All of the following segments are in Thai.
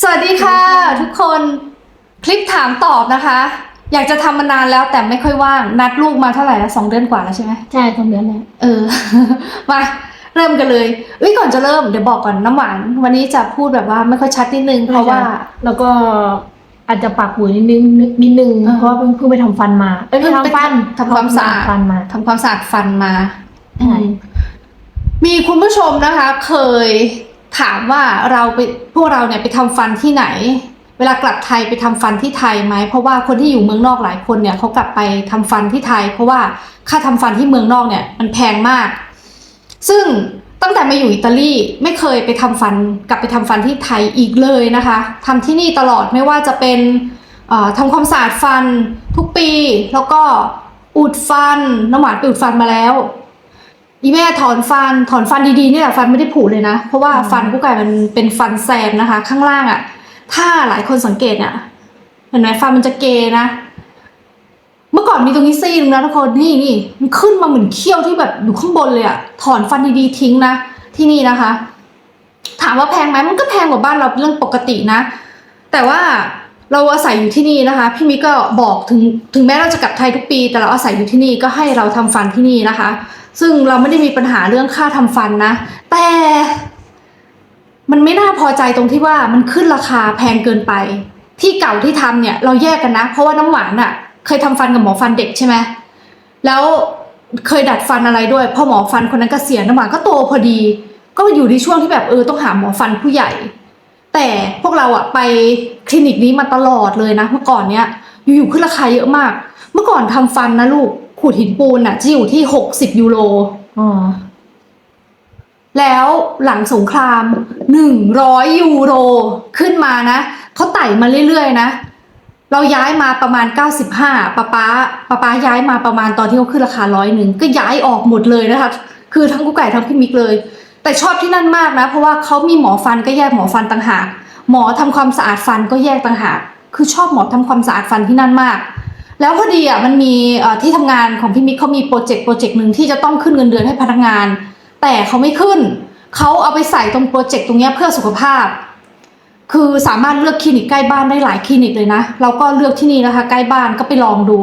สวัสดีค่ะ ทุกคนคลิปถามตอบนะคะ อยากจะทำมานานแล้วแต่ไม่ค่อยว่าง นัดลูกมาเท่าไหร่แล้วสองเดือนกว่าแล้วใช่ไหมใช่ตรงเดือนแล้วเออ มาเริ่มกันเลยเอ้ยก่อนจะเริ่มเดี๋ยวบอกก่อนน้ำหวาน วันนี้จะพูดแบบว่าไม่ค่อยชัดนิดนึงเพราะว่า แล้วก็อาจจะปากหูนิดนึงนิดนึงอ่าเพราะว่าเพิ่งเพิ่งไปทำฟันมาเอ้ยเพิ่ไม่งไปทำฟันทำความสะอาดฟันมาทำความสะอาดฟันมาใช่อืมมีคุณผู้ชมนะคะ เคย ถามว่าเราไปพวกเราเนี่ยไปทำฟันที่ไหน เวลากลับไทยไปทำฟันที่ไทยไหมเพราะว่าคนที่อยู่เมืองนอกหลายคนเนี่ยเขากลับไปทำฟันที่ไทย เพราะว่าค่าทำฟันที่เมืองนอกเนี่ยมันแพงมาก ซึ่งตั้งแต่มาอยู่อิตาลีไม่เคยไปทำฟันกลับไปทำฟันที่ไทยอีกเลยนะคะทำที่นี่ตลอดไม่ว่าจะเป็นเอ่อทำความสะอาดฟันทุกปี แล้วก็อุดฟันน้ำหวานไปอุดฟันมาแล้ว อีแม่ถอนฟันถอนฟันดีๆนี่แหละฟันไม่ได้ผุเลยนะ เพราะว่าฟันกุ๊กไก่มันเป็นฟันแซมนะคะ ข้างล่างอะ่ะ ถ้าหลายคนสังเกตเนี่ยเห็นไหมฟันมันจะเกนะ เมื่อก่อนมีตรงนี้ซี่นึงนะทุกคนนี่นี่มันขึ้นมาเหมือนเขี้ยวที่แบบอยู่ข้างบนเลยอะถอนฟันดีๆทิ้งนะที่นี่นะคะ ถามว่าแพงไหมมันก็แพงกว่าบ้านเราเป็นเรื่องปกตินะ แต่ว่าเราอาศัยอยู่ที่นี่นะคะ พี่มิกก็บอกถึงถึงแม้เราจะกลับไทยทุกปี แต่เราอาศัยอยู่ที่นี่ก็ให้เราทำฟันที่นี่นะคะ ซึ่งเราไม่ได้มีปัญหาเรื่องค่าทำฟันนะ แต่มันไม่น่าพอใจตรงที่ว่ามันขึ้นราคาแพงเกินไป ที่เก่าที่ทำเนี่ยเราแยกกันนะ เพราะว่าน้ำหวานอะ่ะ เคยทำฟันกับหมอฟันเด็กใช่ไหมแล้วเคยดัดฟันอะไรด้วยพอหมอฟันคนนั้นก็เสียน้ำหวานก็โตพอดี ก็อยู่ในช่วงที่แบบเออต้องหาหมอฟันผู้ใหญ่ แต่พวกเราอะไปคลินิกนี้มาตลอดเลยนะ เมื่อก่อนเนี้ยอยู่ๆขึ้นราคาเยอะมาก เมื่อก่อนทำฟันนะลูก ขูดหินปูนอะจะอยู่ที่หกสิบยูโรอ๋อแล้วหลังสงครามหนึ่งร้อยยูโรขึ้นมานะเขาไต่มาเรื่อยๆนะ เราย้ายมาประมาณ 95ป้าป้าป้าป้าย้ายมาประมาณตอนที่เขาขึ้นราคาร้อยหนึ่งก็ย้ายออกหมดเลยนะคะ คือทั้งกุ๊กไก่ทั้งพี่มิกเลย แต่ชอบที่นั่นมากนะ เพราะว่าเขามีหมอฟันก็แยกหมอฟันต่างหากหมอทำความสะอาดฟันก็แยกต่างหากคือชอบหมอทำความสะอาดฟันที่นั่นมาก แล้วพอดีอะมันมีเอ่อที่ทำงานของพี่มิกเขามีโปรเจกต์โปรเจกต์หนึ่งที่จะต้องขึ้นเงินเดือนให้พนักงาน แต่เขาไม่ขึ้น เขาเอาไปใส่ตรงโปรเจกต์ตรงเนี้ยเพื่อสุขภาพ คือสามารถเลือกคลินิกใกล้บ้านได้หลายคลินิกเลยนะเราก็เลือกที่นี่นะคะ ใกล้บ้านก็ไปลองดู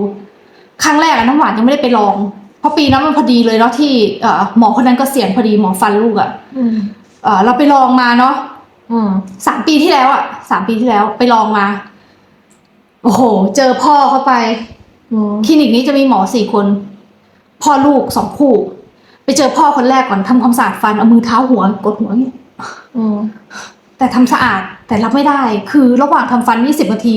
ครั้งแรกอะน้ำหวานยังไม่ได้ไปลอง เพราะปีนั้นมันพอดีเลยเนาะที่เอ่อหมอคนนั้นก็เสียณพอดีหมอฟันลูกอะอืมเอ่อเราไปลองมาเนาะอืมสามปีที่แล้วอะสามปีที่แล้วไปลองมา โอ้โห เจอพ่อเข้าไปอืมคลินิกนี้จะมีหมอสี่คน พ่อลูกสองคู่ ไปเจอพ่อคนแรกก่อนทำความสะอาดฟันเอามือเท้าหัวกดหัวอย่างเงี้ยอืมแต่ทำสะอาดแต่รับไม่ได้ คือระหว่างทำฟัน20นาที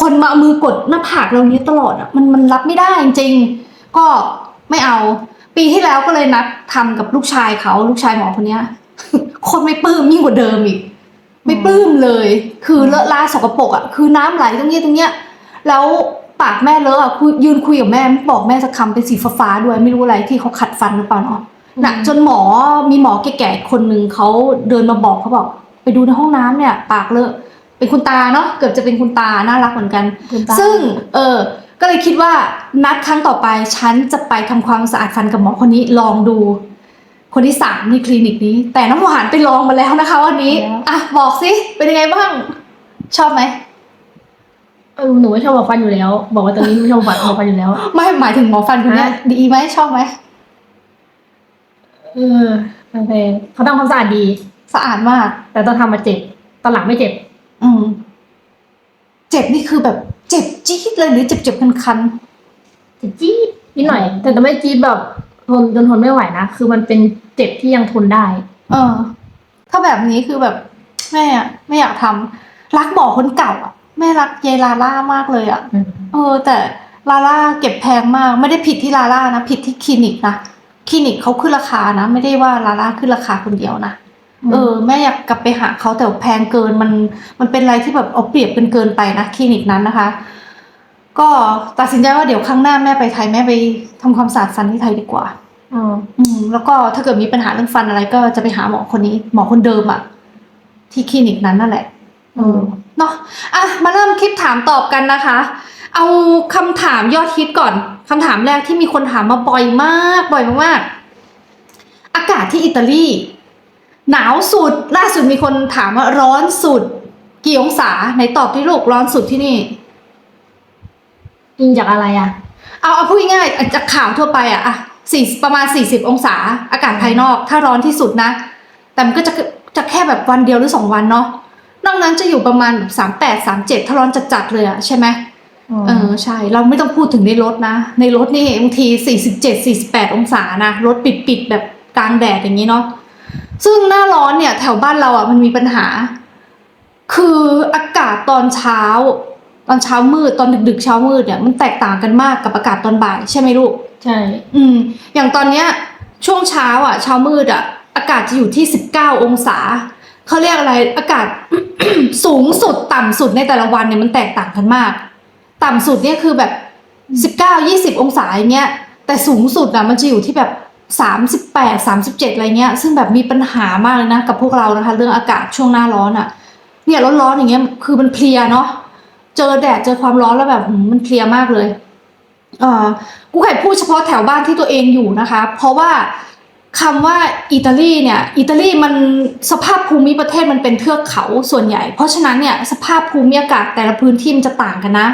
คนมาเอามือกดหน้าผากเราเนี้ยตลอดอะมันมันรับไม่ได้จริงๆก็ไม่เอา ปีที่แล้วก็เลยนัดทำกับลูกชายเขาลูกชายหมอคนเนี้ยคนไม่ปลื้มยิ่งกว่าเดิมอีก ไม่ปลื้มเลย คือเลอะลาสกปรกอะคือน้ำไหลตรงเนี้ยตรงเนี้ย แล้วปากแม่เลอะอะคุยยืนคุยกับแม่ไม่บอกแม่สักคำเป็นสีฟ้าๆด้วยไม่รู้อะไรที่เขาขัดฟันหรือเปล่าเนาะน่ะจนหมอมีหมอแก่ๆคนหนึ่งเขาเดินมาบอกเขาบอก ไปดูในห้องน้ำเนี่ย ปากเลอะเป็นคุณตาเนาะเกือบจะเป็นคุณตาน่ารักเหมือนกันคุณตาซึ่งเออก็เลยคิดว่านัดครั้งต่อไปฉันจะไปทำความสะอาดฟันกับหมอคนนี้ลองดู คนที่สามในคลินิกนี้ แต่น้ำหวานไปลองมาแล้วนะคะ วันนี้อะบอกสิเป็นยังไงบ้าง ชอบไหม เออหนูไม่ชอบบอกฟันอยู่แล้ว บอกว่าตรงนี้ไม่ชอบบอกบอกฟันอยู่แล้ว ไม่หมายถึงหมอฟันคนเนี้ยฮะดีไหมชอบไหมเออโอเคเขาทำความสะอาดดี สะอาดมาก แต่ตอนทำมาเจ็บ ตอนหลังไม่เจ็บ อืม เจ็บนี่คือแบบเจ็บจี๊ดเลยหรือเจ็บเจ็บคันคันจะจี๊ดนิดหน่อย แต่จะไม่จี๊ดแบบทนจนทนไม่ไหวนะ คือมันเป็นเจ็บที่ยังทนได้ๆเออ ถ้าแบบนี้คือแบบแม่อะไม่อยากทำรักหมอคนเก่าอะ แม่รักยายลาล่ามากเลยอะอืมเออ แต่ลาล่าเก็บแพงมาก ไม่ได้ผิดที่ลาล่านะ ผิดที่คลินิกนะ คลินิกเขาขึ้นราคานะ ไม่ได้ว่าลาล่าขึ้นราคาคนเดียวนะ เออ แม่อยากกลับไปหาเขาแต่แพงเกินมัน มันเป็นอะไรที่แบบเอาเปรียบกันเกินไปนะคลินิกนั้นนะคะ ก็ตัดสินใจว่าเดี๋ยวครั้งหน้าแม่ไปไทยแม่ไปทำความสะอาดฟันที่ไทยดีกว่าอืมอืมแล้วก็ถ้าเกิดมีปัญหาเรื่องฟันอะไรก็จะไปหาหมอคนนี้ หมอคนเดิมอะที่คลินิกนั้นนั่นแหละเออ เนาะอะมาเริ่มคลิปถามตอบกันนะคะ เอาคำถามยอดฮิตก่อนคำถามแรกที่มีคนถามมาบ่อยมาก บ่อยมากๆอากาศที่อิตาลี หนาวสุด ล่าสุดมีคนถามว่าร้อนสุด กี่องศาไหนตอบที่ลูกร้อนสุดที่นี่ อิงจากอะไรอะเอาเอาพูดง่ายๆอะจากข่าวทั่วไปอะอะสี่ประมาณ40องศา อากาศภายนอก ถ้าร้อนที่สุดนะ แต่มันก็จะจะแค่แบบวันเดียวหรือสองวันเนาะ นอกนั้นจะอยู่ประมาณสามแปดสามเจ็ดถ้าร้อนจัดๆเลยอะใช่ไหมเออใช่ เราไม่ต้องพูดถึงในรถนะ ในรถนี่บางที47 48องศานะรถปิดๆแบบกลางแดดอย่างนี้เนาะซึ่งหน้าร้อนเนี่ย แถวบ้านเราอะมันมีปัญหา คืออากาศตอนเช้า ตอนเช้ามืดตอนดึกๆเช้ามืดเนี่ยมันแตกต่างกันมากกับอากาศตอนบ่ายใช่ไหมลูกใช่ อืม อย่างตอนเนี้ยช่วงเช้าอะ เช้ามืดอะ อากาศจะอยู่ที่19องศา เขาเรียกอะไรอากาศ สูงสุดต่ำสุดในแต่ละวันเนี่ยมันแตกต่างกันมาก ต่ำสุดเนี่ยคือแบบ19 20องศาอย่างเงี้ยแต่สูงสุดอะมันจะอยู่ที่แบบ38 37อะไรเงี้ยซึ่งแบบมีปัญหามากเลยนะกับพวกเรานะคะ เรื่องอากาศช่วงหน้าร้อนอะ เนี่ยร้อนๆอย่างเงี้ยคือมันเพลียเนาะเจอแดดเจอความร้อนแล้วแบบหืมมันเพลียมากเลยเอ่อกูไข่พูดเฉพาะแถวบ้านที่ตัวเองอยู่นะคะ เพราะว่า คำว่าอิตาลีเนี่ยอิตาลีมันสภาพภูมิประเทศมันเป็นเทือกเขาส่วนใหญ่ เพราะฉะนั้นเนี่ยสภาพภูมิอากาศแต่ละพื้นที่มันจะต่างกันนะ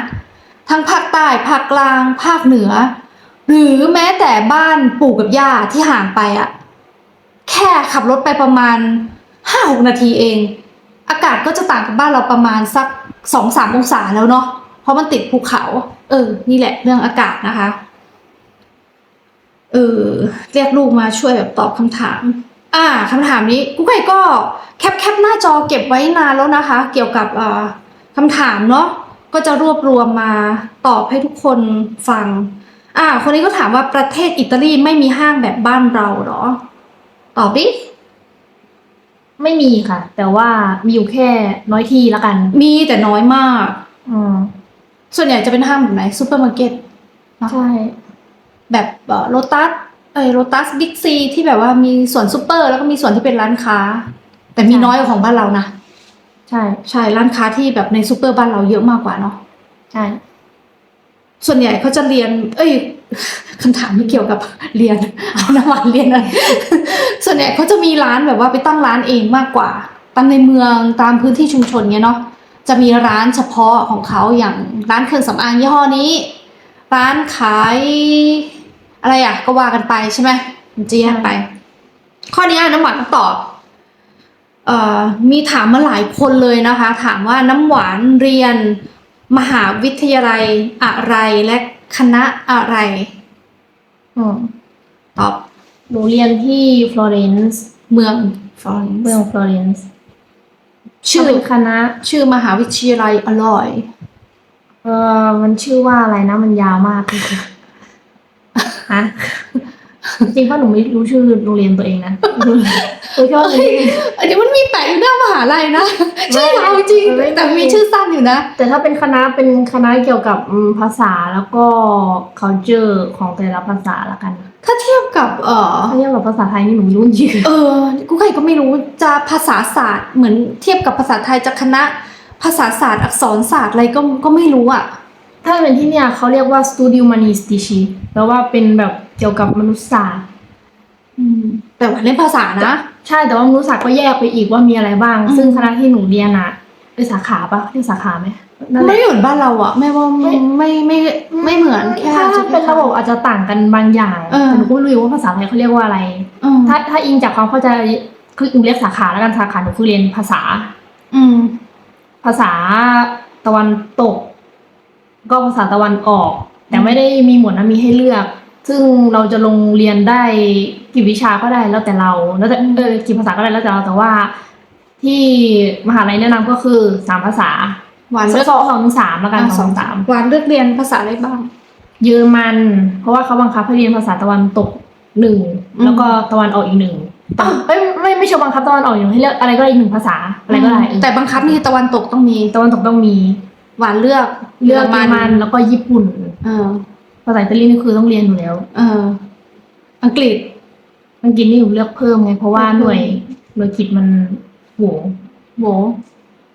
ทั้งภาคใต้ภาคกลาง ภาคเหนือ หรือแม้แต่บ้านปู่กับย่าที่ห่างไปอะแค่ขับรถไปประมาณห้าหกนาทีเอง อากาศก็จะต่างกับบ้านเราประมาณสักสองสามองศาแล้วเนาะเพราะมันติดภูเขา เออ นี่แหละเรื่องอากาศนะคะ ออเรียกลูกมาช่วยแบบตอบคำถาม อ่าคำถามนี้กุ๊กไก่ก็แคปแคปหน้าจอเก็บไว้นานแล้วนะคะ เกี่ยวกับเอ่อคำถามเนาะก็จะรวบรวมมาตอบให้ทุกคนฟัง อ่า คนนี้ก็ถามว่าประเทศอิตาลีไม่มีห้างแบบบ้านเราเหรอ ตอบดิไม่มีค่ะ แต่ว่ามีอยู่แค่น้อยที่ละกัน มีแต่น้อยมาก อืมส่วนใหญ่จะเป็นห้างแบบไหนซูเปอร์มาร์เก็ตใช่ แบบโลตัสเออโลตัสบิ๊กซีที่แบบว่ามีส่วนซูเปอร์แล้วก็มีส่วนที่เป็นร้านค้า แต่มีน้อยกว่าของบ้านเรานะใช่ใช่ร้านค้าที่แบบในซูเปอร์บ้านเราเยอะมากกว่าเนาะใช่ส่วนใหญ่เขาจะเรียน เอ้ยคำถามไม่เกี่ยวกับเรียน เอาน้ำมันเรียนอะไรส่วนใหญ่เขาจะมีร้านแบบว่าไปตั้งร้านเองมากกว่าตั้งในเมืองตามพื้นที่ชุมชนเนี้ยเนาะจะมีร้านเฉพาะของเขาอย่างร้านเครื่องสำอางยี่ห้อนี้ ร้านขาย อะไรอะ ก็ว่ากันไปใช่ไหมมันจะแยกไป ข้อนี้น้ำหวานตอบเอ่อมีถามมาหลายคนเลยนะคะ ถามว่าน้ำหวานเรียน มหาวิทยาลัยอะไรและคณะอะไรอืมตอบหนูเรียนที่ฟลอเรนซ์เมืองฟลอเรนเมืองซ์ฟลอเรนซ์ชื่อเป็นคณะ ชื่อมหาวิทยาลัยอร่อย เออมันชื่อว่าอะไรนะมันยาวมากเลย ฮะจริงป่ะหนูไม่รู้ชื่อโรงเรียนตัวเองนะรู้แค่ว่าหนูเรียน อันนี้มันมีแปะอยู่หน้ามหาลัยนะไม่ชื่อยาวจริงไม่ แต่มีชื่อสั้นอยู่นะ แต่ถ้าเป็นคณะเป็นคณะเกี่ยวกับอืมภาษาแล้วก็ culture ของแต่ละภาษาละกันถ้าเทียบกับเออถ้าเทียบกับภาษาไทยนี่หนูไม่รู้จริงเออกูใครก็ไม่รู้จะภาษาศาสตร์เหมือนเทียบกับภาษาไทยจะคณะ ภาษาศาสตร์อักษรศาสตร์อะไรก็ก็ไม่รู้อะ ถ้าเป็นที่เนี่ยเขาเรียกว่า studio humanistici แปลว่าเป็นแบบเกี่ยวกับมนุษยศาสตร์อืม แต่ว่าเล่นภาษานะ ใช่แต่ว่ามนุษยศาสตร์ก็แยกไปอีกว่ามีอะไรบ้าง อืม ซึ่งคณะที่หนูเรียนอะเป็นสาขาปะเรียกสาขาไหมนั่นแหไม่ละ เหมือนบ้านเราอะแม่ว่าไม่ ไม่ไม่ไม่เหมือนแค่ถ้าถ้าเป็นระบบอาจจะต่างกันบางอย่างเออ แต่หนูก็ไม่รู้ว่าภาษาไทยเขาเรียกว่าอะไร อืมถ้าถ้าอิงจากความเข้าใจคือหนูเรียกสาขาแล้วกันสาขาหนูคือเรียนภาษา อืม ภาษาตะวันตก ก็ภาษาตะวันออก แต่ไม่ได้มีหมวดนะมีให้เลือก ซึ่งเราจะลงเรียนได้กี่วิชาก็ได้แล้วแต่เราแล้วแต่เออกี่ภาษาก็ได้แล้วแต่เราแต่ว่า ที่มหาลัยแนะนำก็คือสามภาษาหวานสเลือกองสองถึงสามแล้วกันอะสองถึงสามหวานเลือกเรียนภาษาอะไรบ้าง เยอรมัน เพราะว่าเขาบังคับให้เรียนภาษาตะวันตกหนึ่งอืมแล้วก็ตะวันออกอีกหนึ่งอ้าวไม่ไม่ไม่เชิงบังคับตะวันออกอีกหนึ่งให้เลือกอะไรก็ได้อีกหนึ่งภาษาอะไรก็ได้เออแต่บังคับนี่ตะวันตกต้องมีตะวันตกต้องมี หวานเลือกเลือกเยอรมันแล้วก็ญี่ปุ่น เออภาษาอิตาลีนี่คือต้องเรียนอยู่แล้ว เออ อังกฤษ อังกฤษนี่หนูเลือกเพิ่มไงเพราะว่าเพิ่มหน่วยหน่วยกิจมันโหโห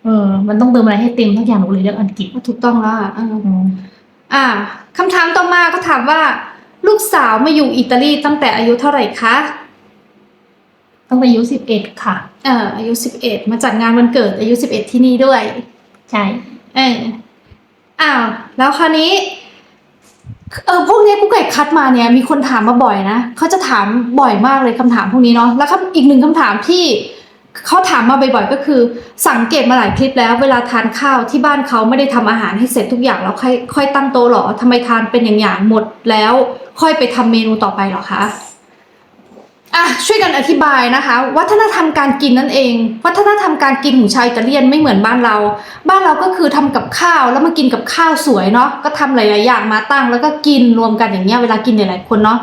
เออ มันต้องเติมอะไรให้เต็มทุกอย่างหนูเลยเลือกอังกฤษถูกต้องแล้วอะเอออืมอ่าคำถามต่อมาก็ถามว่า ลูกสาวมาอยู่อิตาลีตั้งแต่อายุเท่าไหร่คะตั้งแต่อายุสิบเอ็ดค่ะ เอ่ออายุสิบเอ็ดมาจัดงานวันเกิดอายุสิบเอ็ดที่นี่ด้วย ใช่ เอออ้าว แล้วคราวนี้ เออพวกเนี้ยกูไก่คัดมาเนี่ย มีคนถามมาบ่อยนะเขาจะถามบ่อยมากเลยคำถามพวกนี้เนาะแล้วคำอีกหนึ่งคำถามที่เขาถามมาบ่อยๆก็คือ สังเกตมาหลายคลิปแล้ว เวลาทานข้าวที่บ้านเขาไม่ได้ทำอาหารให้เสร็จทุกอย่างแล้วค่อยค่อยตั้งโต๊ะหรอทำไมทานเป็นอย่างอย่างหมดแล้ว ค่อยไปทำเมนูต่อไปหรอคะ อะช่วยกันอธิบายนะคะ วัฒนธรรมการกินนั่นเอง วัฒนธรรมการกินของชาวอิตาเลียนไม่เหมือนบ้านเรา บ้านเราก็คือทำกับข้าวแล้วมากินกับข้าวสวยเนาะก็ทำหลายๆอย่างมาตั้ง แล้วก็กินรวมกันอย่างเงี้ยเวลากินหลายๆคนเนาะ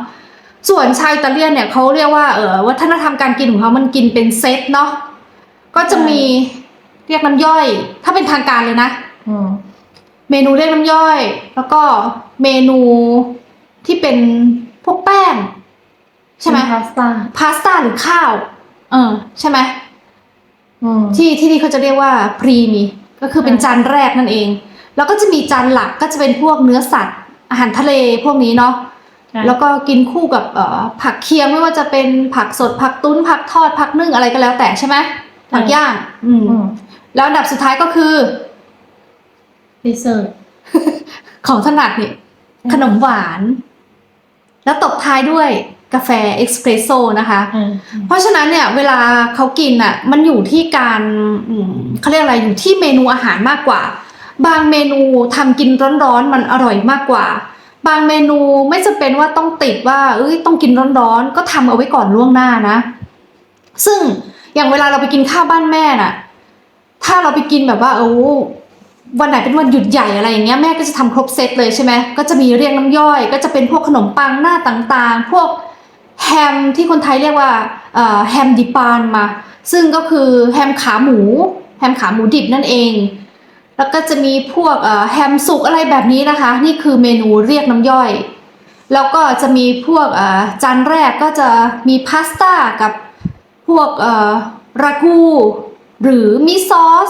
ส่วนชาวอิตาเลียนเนี่ยเขาเรียกว่าเออวัฒนธรรมการกินของเขามันกินเป็นเซตเนาะก็จะมีเรียกน้ำย่อย ถ้าเป็นทางการเลยนะมเมนูเรียกน้ำย่อย แล้วก็เมนูที่เป็นพวกแป้ง ใช่ไหมพาสต้าพาสต้าหรือข้าว เออ ใช่ไหมอืมที่ที่นี่เขาจะเรียกว่าพรีมีก็คือเป็นอ่าจานแรกนั่นเอง แล้วก็จะมีจานหลักก็จะเป็นพวกเนื้อสัตว์ อาหารทะเลพวกนี้เนาะใช่แล้วก็กินคู่กับเอ่อผักเคียงไม่ว่าจะเป็นผักสดผักตุ้นผักทอดผักนึ่งอะไรก็แล้วแต่ใช่ไหมผักย่างอืมอืมแล้วอันดับสุดท้ายก็คือดีเซอร์ของถนัดนี่ขนมหวาน แล้วตบท้ายด้วย กาแฟเอ็กซ์เพรสโซ่นะคะอืมเพราะฉะนั้นเนี่ยเวลาเขากินอะมันอยู่ที่การอืมเขาเรียกอะไรอยู่ที่เมนูอาหารมากกว่า บางเมนูทำกินร้อนๆมันอร่อยมากกว่า บางเมนูไม่จำเป็นว่าต้องติดว่าเอ้ยต้องกินร้อนๆ ก็ทำเอาไว้ก่อนล่วงหน้านะ ซึ่งอย่างเวลาเราไปกินข้าวบ้านแม่น่ะ ถ้าเราไปกินแบบว่าโอ้วันไหนเป็นวันหยุดใหญ่อะไรอย่างเงี้ยแม่ก็จะทำครบเซตเลยใช่ไหมก็จะมีเรียงน้ำย่อย ก็จะเป็นพวกขนมปังหน้าต่างๆ พวก แฮมที่คนไทยเรียกว่าเอ่อแฮมดิปานมา ซึ่งก็คือแฮมขาหมู แฮมขาหมูดิบนั่นเอง แล้วก็จะมีพวกเอ่อแฮมสุกอะไรแบบนี้นะคะ นี่คือเมนูเรียกน้ำย่อย แล้วก็จะมีพวกเอ่อจานแรกก็จะมีพาสต้ากับพวกเอ่อรากูหรือมีซอส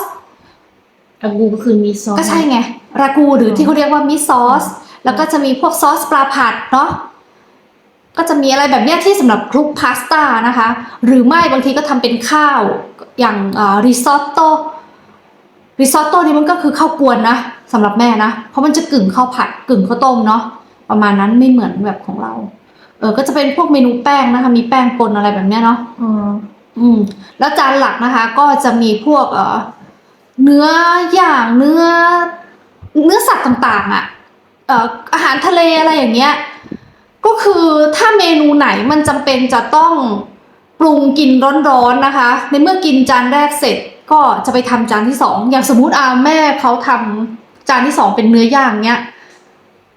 อากูก็คือมีซอสก็ใช่ไงรากูหรือที่เขาเรียกว่ามิซอสแล้วก็จะมีพวกซอสปลาผัดเนาะ ก็จะมีอะไรแบบเนี้ยที่สำหรับคลุกพาสต้านะคะ หรือไม่บางทีก็ทำเป็นข้าวอย่างริซอตโต้ริซอตโต้นี่มันก็คือข้าวกวนนะสำหรับแม่นะ เพราะมันจะกึ่งข้าวผัดกึ่งข้าวต้มเนาะประมาณนั้นไม่เหมือนแบบของเราเออก็จะเป็นพวกเมนูแป้งนะคะ มีแป้งปนอะไรแบบเนี้ยเนาะอืมอืมแล้วจานหลักนะคะ ก็จะมีพวกเอ่อเนื้อย่างเนื้อ เนื้อสัตว์ต่างๆอะ่ะเอ่ออาหารทะเลอะไรอย่างเงี้ย ก็คือถ้า เมนูไหนมันจำเป็นจะต้องปรุงกินร้อนๆนะคะ ในเมื่อกินจานแรกเสร็จก็จะไปทำจานที่สองอย่างสมมุติอาแม่เขาทำจานที่สองเป็นเนื้อย่างเนี้ย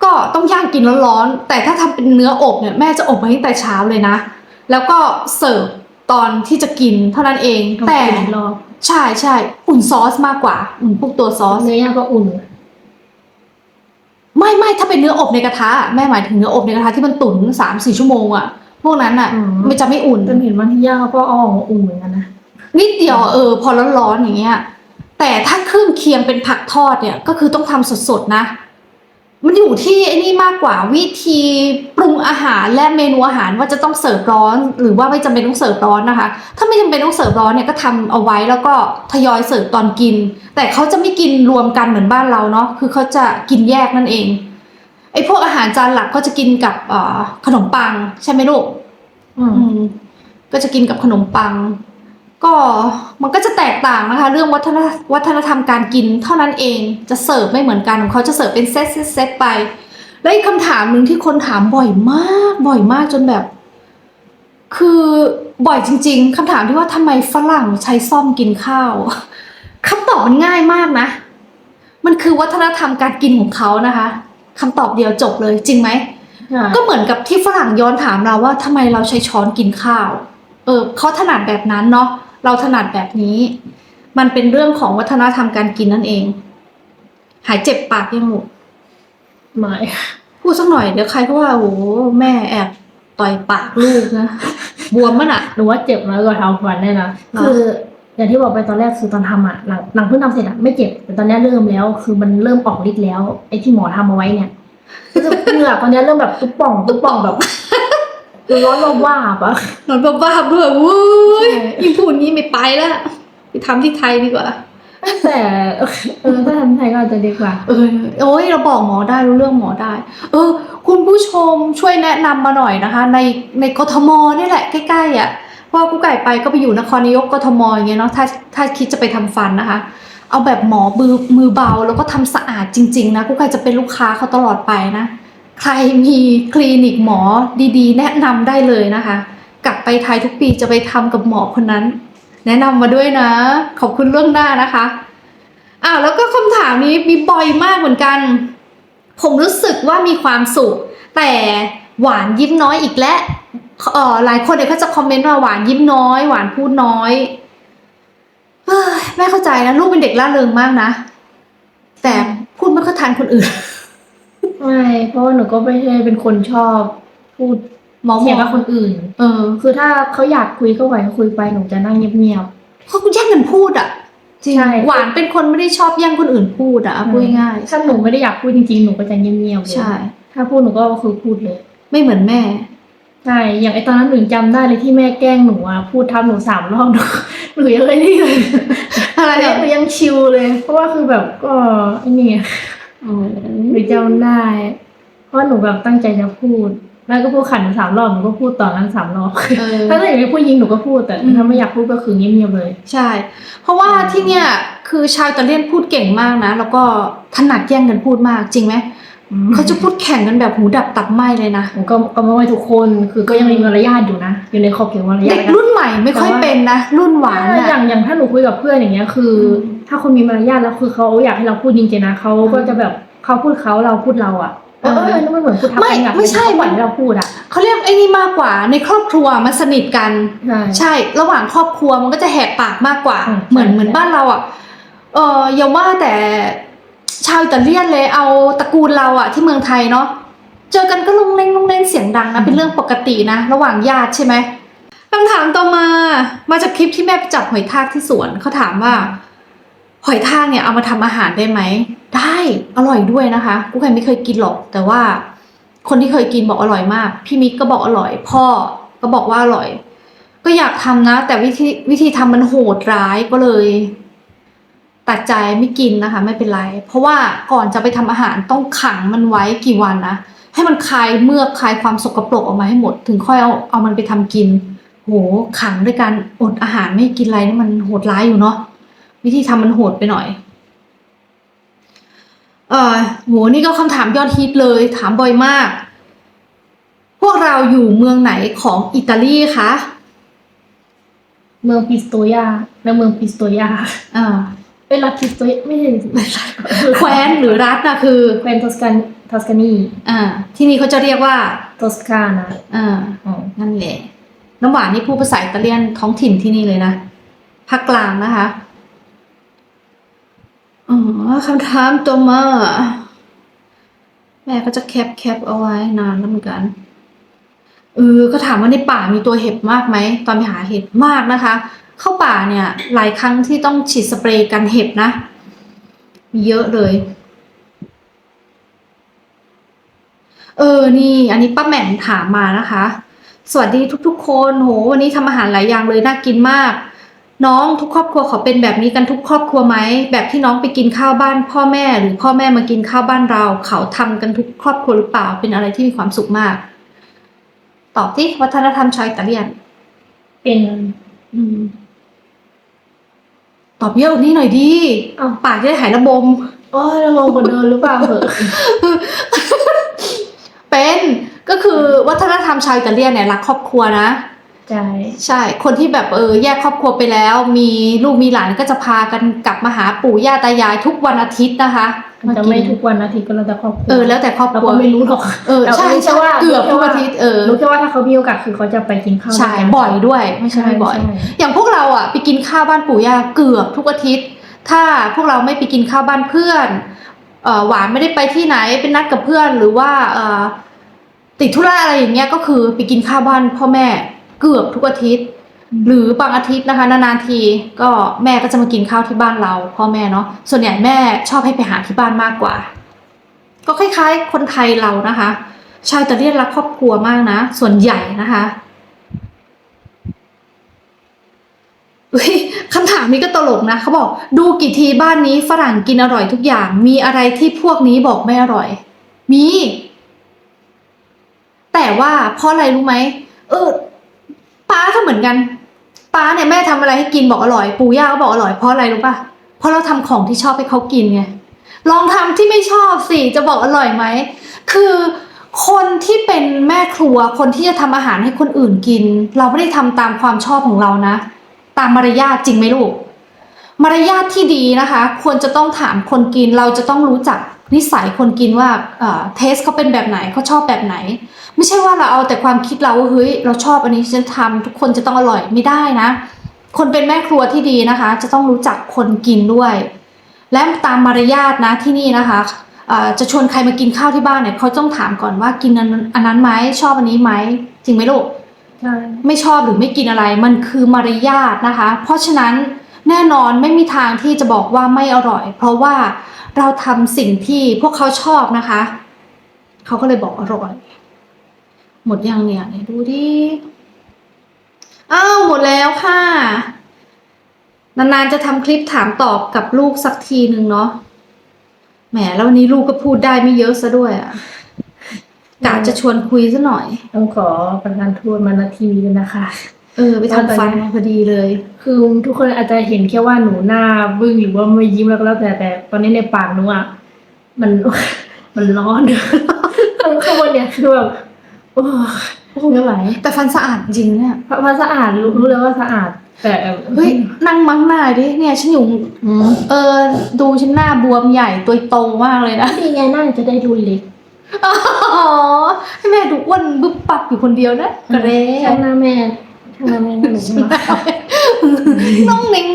ก็ต้องย่างกินร้อนๆแต่ถ้าทำเป็นเนื้ออบเนี่ยแม่จะอบไว้ตั้งแต่เช้าเลยนะ แล้วก็เสิร์ฟตอนที่จะกินเท่านั้นเองต้องแต่กินอีกรอบใช่ใช่อุ่นซอสมากกว่า อุ่นพวกตัวซอสเนื้อย่างก็อุ่น ไม่ไม่ถ้าเป็นเนื้ออบในกระทะแม่หมายถึงเนื้ออบในกระทะที่มันตุ๋นสามสี่ชั่วโมงอะพวกนั้นอะอืม มันจะไม่อุ่น จนเห็นวันที่ย่างเขาก็เอาออกมาอุ่นเหมือนกันนะ นิดเดียวเออพอร้อนๆอย่างเงี้ยแต่ถ้าเครื่องเคียงเป็นผักทอดเนี่ยก็คือต้องทำสดๆนะ มันอยู่ที่ไอ้นี่มากกว่าวิธีปรุงอาหารและเมนูอาหารว่าจะต้องเสิร์ฟร้อน หรือว่าไม่จำเป็นต้องเสิร์ฟร้อนนะคะ ถ้าไม่จำเป็นต้องเสิร์ฟร้อนเนี่ยก็ทำเอาไว้แล้วก็ทยอยเสิร์ฟตอนกิน แต่เขาจะไม่กินรวมกันเหมือนบ้านเราเนาะคือเขาจะกินแยกนั่นเองไอ้พวกอาหารจานหลักก็จะกินกับเอ่อขนมปัง ใช่ไหมลูกอืมอืมก็จะกินกับขนมปัง ก็มันก็จะแตกต่างนะคะ เรื่องวัฒนวัฒนธรรมการกินเท่านั้นเองจะเสิร์ฟไม่เหมือนกันของเขาจะเสิร์ฟเป็นเซตเซตเซตไป แล้วอีกคำถามหนึ่งที่คนถามบ่อยมากบ่อยมากจนแบบ คือบ่อยจริง ๆคำถามที่ว่าทำไมฝรั่งใช้ซ่อมกินข้าวคำตอบมันง่ายมากนะ มันคือวัฒนธรรมการกินของเขานะคะคำตอบเดียวจบเลยจริงไหมใช่ก็เหมือนกับที่ฝรั่งย้อนถามเราว่าทำไมเราใช้ช้อนกินข้าว เออเขาถนัดแบบนั้นเนาะ เราถนัดแบบนี้ มันเป็นเรื่องของวัฒนธรรมการกินนั่นเอง หายเจ็บปากยังลูกไม่พูดสักหน่อยเดี๋ยวใครก็ว่าโอ้โหแม่แอบต่อยปากลูกนะบวมมันอะหรือว่าเจ็บน้อยกว่าทำฟันแน่นะหรอคืออย่างที่บอกไปตอนแรกคือตอนทำอะหลังหลังเพิ่งทำเสร็จอะไม่เจ็บแต่ตอนเนี้ยเริ่มแล้ว คือมันเริ่มออกฤทธิ์แล้วไอ้ที่หมอทำเอาไว้เนี่ยคือเหงื่อตอนเนี้ยเริ่มแบบตุ๊บป่องตุ๊บป่องแบบ ร้อนระว่าบอะนอนบ้าๆด้วยวุ้ยใช่ยิ่งพูดงี้ไม่ไปแล้วไปทำที่ไทยดีกว่า แต่เออถ้าทำไทยก็อาจจะดีกว่า เออโอ้ยเราบอกหมอได้รู้เรื่องหมอได้ เออ คุณผู้ชมช่วยแนะนำมาหน่อยนะคะ ในในกทมนี่แหละใกล้ๆอะเพราะว่ากูไก่ไปก็ไปอยู่นครนายกกทมอย่างเงี้ยเนาะถ้าถ้าคิดจะไปทำฟันนะคะ เอาแบบหมอมือมือเบาแล้วก็ทำสะอาดจริง ๆ นะกูไก่จะเป็นลูกค้าเขาตลอดไปนะ ใครมีคลินิกหมอดีๆ แนะนำได้เลยนะคะ กลับไปไทยทุกปีจะไปทำกับหมอคนนั้น แนะนำมาด้วยนะ ขอบคุณเรื่องหน้านะคะอ้าวแล้วก็คำถามนี้มีบ่อยมากเหมือนกัน ผมรู้สึกว่ามีความสุข แต่หวานยิ้มน้อยอีกแล้วเออหลายคนเนี่ยเขาจะคอมเมนต์ว่าหวานยิ้มน้อย หวานพูดน้อยเฮ้ยแม่เข้าใจนะลูกเป็นเด็กล่าเริงมากนะ แต่พูดไม่ค่อยทันคนอื่น เพราะว่าหนูก็ไม่ใช่เป็นคนชอบพูดหมอหมเถียงอกับคนอื่น เออ คือถ้าเขาอยากคุยก็ไหวคุยไปหนูจะนั่งเงียบเพราะคุณแย่งกันพูดอะจริงใช่หวานเป็นคนไม่ได้ชอบแย่งคนอื่นพูดอะๆพูดง่ายๆถ้าหนูไม่ได้อยากพูดจริงๆหนูก็จะเงียบๆเลยใช่ถ้าพูดหนูก็คือพูดเลย ไม่เหมือนแม่ใช่อย่างไอตอนนั้นหนูจำได้เลยที่แม่แกล้งหนูอะพูดทับหนูสามรอบหนูหนูยังไอ้นี่เลยอะไรหอะนูยังชิลเลย เพราะว่าคือแบบก็ไอ้นี่ไงอ๋อหนูจำได้ เพราะหนูแบบตั้งใจจะพูดแม่ก็พูดขันหนูสามรอบหนูก็พูดต่อนั้นสามรอบเออถ้าอยากให้พูดยิงหนูก็พูดแต่อืมถ้าไม่อยากพูดก็คือเงียบๆเลย ใช่ เพราะว่าที่เนี่ยคือชาวอิตาเลียนพูดเก่งมากนะ แล้วก็ถนัดแย่งกันพูดมากจริงไหมเขาจะพูดแข่งกันแบบหูดับตับไหมเลยนะผมก็ก็ไม่ว่าทุกคนคือก็ยังมีมารยาทอยู่นะ อยู่ในขอบเขตมารยาเด็ทกรุ่นใหม่ไม่ค่อยเป็นนะ รุ่นหวานถ้าน่ะอย่างอย่างถ้าหนูคุยกับเพื่อนอย่างเงี้ยคืออมถ้าคนมีมารยาทแล้วคือเขาอยากให้เราพูดจริงๆนะเขาก็จะแบบเขาพูดเขาเราพูดเราอะ เออเออนี่มันเหมือนพูดทับกันอยากไม่ใช่ปล่อยให้เราพูดอะเขาเรียกไอ้นี่มากกว่าในครอบครัวมันสนิทกัน ใช่ใช่ระหว่างครอบครัวมันก็จะแหกปากมากกว่าอืมเหมือนใช่เหมือนใช่บ้านเราอะเอออย่าว่าแต่ชาวอิตาเลียนเลยเอาตระกูลเราอะที่เมืองไทยเนาะเจอกันก็ลงเล่งลงเล่นเสียงดังนะเป็นเรื่องปกตินะ ระหว่างญาติใช่ไหมคำถามต่อมามาจากคลิปที่แม่ไปจับหอยทากที่สวนเขาถามว่า หอยทากเนี่ยเอามาทำอาหารได้ไหม ได้อร่อยด้วยนะคะกูเคยไม่เคยกินหรอก แต่ว่าคนที่เคยกินบอกอร่อยมาก พี่มิกก็บอกอร่อย พ่อก็บอกว่าอร่อย ก็อยากทำนะ แต่วิธีวิธีทำมันโหดร้ายก็เลย ตัดใจไม่กินนะคะ ไม่เป็นไร เพราะว่าก่อนจะไปทำอาหารต้องขังมันไว้กี่วันนะให้มันคลายเมือกคลายความสกปรกออกมาให้หมด ถึงค่อยเอาเอามันไปทำกิน โหขังด้วยการอดอาหารไม่กินอะไรนี่มันโหดร้ายอยู่เนาะ วิธีทำมันโหดไปหน่อย เออโหนี่ก็คำถามยอดฮิตเลย ถามบ่อยมาก พวกเราอยู่เมืองไหนของอิตาลีคะ เมืองปิสโตยาและเมืองปิสโตยาอ่าเป็นรัฐปิสโตยาไม่ใช่แคว้นหรือรัฐนะคือแคว้นทอสกันทอสกานีอ่า ที่นี่เขาจะเรียกว่าทอสกานะอ่าอ๋อนั่นแหละน้ำหวานนี่พูดภาษาอิตาเลียนท้องถิ่นที่นี่เลยนะภาคกลางนะคะ อ๋อคำถามตัวมา แม่ก็จะแคปแคปเอาไว้นานแล้วเหมือนกันเออก็ถามว่าในป่ามีตัวเห็บมากไหม ตอนไปหาเห็บมากนะคะ เข้าป่าเนี่ย หลายครั้งที่ต้องฉีดสเปรย์กันเห็บนะ มีเยอะเลย เออนี่ อันนี้ป้าแหม่มถามมานะคะ สวัสดีทุกๆ คน โห วันนี้ทำอาหารหลายอย่างเลยน่ากินมาก น้องทุกครอบครัวเขาเป็นแบบนี้กันทุกครอบครัวไหมแบบที่น้องไปกินข้าวบ้านพ่อแม่หรือพ่อแม่มากินข้าวบ้านเรา เขาทำกันทุกครอบครัวหรือเปล่าเป็นอะไรที่มีความสุขมาก ตอบที่วัฒนธรรมชาวอิตาเลียน เป็น อืม ตอบเยอะกว่านี้หน่อยดีอ้าวปากจะได้หายระบมโอ้ยเรางงกว่าเดิมหรือเปล่าเหอะเป็นก็คือวัฒนธรรมชาวอิตาเลียนเนี่ยรักครอบครัวนะ ใช่ใช่ คนที่แบบเออแยกครอบครัวไปแล้ว มีลูกมีหลานก็จะพากันกลับมาหาปู่ย่าตายายทุกวันอาทิตย์นะคะมันจะไม่ทุกวันอาทิตย์ก็แล้วแต่ครอบครัวเออแล้วแต่ครอบคเรารัวก็ไม่รู้หรอกเออแต่ใช่รู้แค่ใช่ว่าเกือบทุกอาทิตย์เออรู้แค่ว่าถ้าเขามีโอกาสคือเขาจะไปกินข้าวใช่ด้วยกันบ่อยด้วยไม่ใช่ไม่บ่อยใช่อย่างพวกเราอะไปกินข้าวบ้านปู่ย่าเกือบทุกอาทิตย์ ถ้าพวกเราไม่ไปกินข้าวบ้านเพื่อนเอ่อหวานไม่ได้ไปที่ไหนเป็นนัดกับเพื่อนหรือว่าเอ่อติดธุระอะไรอย่างเงี้ยก็คือไปกินข้าวบ้านพ่อแม่ เกือบทุกอาทิตย์ หรือบางอาทิตย์นะคะ นานๆทีก็แม่ก็จะมากินข้าวที่บ้านเราพ่อแม่เนาะส่วนใหญ่แม่ชอบให้ไปหาที่บ้านมากกว่า ก็คล้ายๆ คนไทยเรานะคะชาวอิตาเลียนรักครอบครัวมากนะ ส่วนใหญ่นะคะอุ้ยคำถามนี้ก็ตลกนะเขาบอก ดูกี่ทีบ้านนี้ฝรั่งกินอร่อยทุกอย่าง มีอะไรที่พวกนี้บอกไม่อร่อย มี แต่ว่าเพราะอะไรรู้ไหมเออ ป้าก็เหมือนกันป้าเนี่ยแม่ทำอะไรให้กินบอกอร่อย ปู่ย่าก็บอกอร่อยเพราะอะไรรู้ป่ะเพราะเราทำของที่ชอบให้เขากินไงลองทำที่ไม่ชอบสิจะบอกอร่อยไหมคือคนที่เป็นแม่ครัวคนที่จะทำอาหารให้คนอื่นกิน เราไม่ได้ทำตามความชอบของเรานะ ตามมารยาทจริงไหมลูก มารยาทที่ดีนะคะ ควรจะต้องถามคนกินเราจะต้องรู้จักนิสัยคนกินว่าเอ่อเทสเขาเป็นแบบไหนเขาชอบแบบไหน ไม่ใช่ว่าเราเอาแต่ความคิดเราว่าเฮ้ยเราชอบอันนี้ฉันทำทุกคนจะต้องอร่อยไม่ได้นะ คนเป็นแม่ครัวที่ดีนะคะ จะต้องรู้จักคนกินด้วย และตามมารยาทนะที่นี่นะคะเอ่อจะชวนใครมากินข้าวที่บ้านเนี่ยเขาต้องถามก่อนว่ากินอันนั้นอันนั้นไหมชอบอันนี้ไหมจริงไหมลูกใช่ไม่ชอบหรือไม่กินอะไรมันคือมารยาทนะคะ เพราะฉะนั้น แน่นอนไม่มีทางที่จะบอกว่าไม่อร่อย เพราะว่าเราทำสิ่งที่พวกเขาชอบนะคะ เขาก็เลยบอกอร่อย หมดยังเนี่ยดูดิอ้าวหมดแล้วค่ะ นานๆจะทำคลิปถามตอบกับลูกสักทีหนึ่งเนาะแหมแล้ววันนี้ลูกก็พูดได้ไม่เยอะซะด้วยอะกะจะชวนคุยซะหน่อย ต้องขอประทานโทษมาณทีนี้ด้วยนะคะ เออ ไปทำฟันมาพอดีเลย คือทุกคนอาจจะเห็นแค่ว่าหนูหน้าบึ้งหรือว่าไม่ยิ้มแล้วก็แล้วแต่แต่ตอนนี้ในปากหนูอะมันมันร้อนข้างข้างบนเนี่ยคือแบบโอ้ไม่ไหวแต่ฟันสะอาดจริงเนี่ยเพราะว่าสะอาดรู้รู้เลยว่าสะอาด แต่เฮ้ยนั่งมั้งหน้าดิเนี่ยฉันอยู่อืมเออ ดูฉันหน้าบวมใหญ่ตัวโตมากเลยนะนี่ไงน่าจะได้ดูเล็กอ๋อให้แม่ดูอ้วนบึ๊บปับอยู่คนเดียวนะกระเด้ช่างหน้าแม่ ช่างหน้าแม่หนูมาน้องเน่ง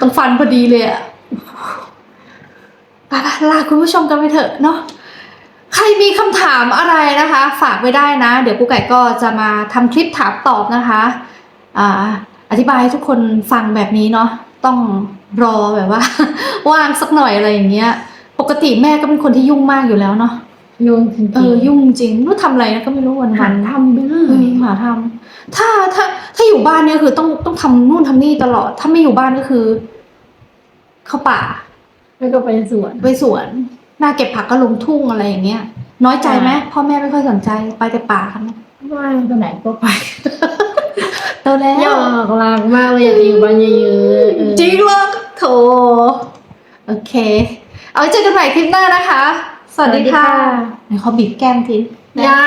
ต้องฟันพอดีเลยอะไปๆลาคุณผู้ชมกันไปเถอะเนาะใครมีคำถามอะไรนะคะ ฝากไว้ได้นะ เดี๋ยวกูไก่ก็จะมาทำคลิปถามตอบนะคะอ่าอธิบายให้ทุกคนฟังแบบนี้เนาะต้องรอแบบว่า ว่างสักหน่อยอะไรอย่างเงี้ย ปกติแม่ก็เป็นคนที่ยุ่งมากอยู่แล้วเนาะยุ่งจริงๆเออยุ่งจริงไม่รู้ทำอะไรนะก็ไม่รู้วันหัวันนทำไปเรื่อเออยหาทำ ถ้าถ้าถ้าอยู่บ้านเนี่ยคือต้องต้องทำนู่นทำนี่ตลอด ถ้าไม่อยู่บ้านก็คือ เข้าป่าแล้วก็ไปสวนไปสวน หน้าเก็บผักก็ลงทุ่งอะไรอย่างเงี้ย น้อยใจไหมอ่าพ่อแม่ไม่ค่อยสนใจไปแต่ป่ากันนะว่างไปไหนก็ไปโตแล้ยอวกรักมากเลยอยากอยู่บ้านเยอะๆเออจริงเหรอโถโอเค เอาไว้เจอกันใหม่คลิปหน้านะคะ สวัสดีค่ะไหนเขาบีบแก้มทียา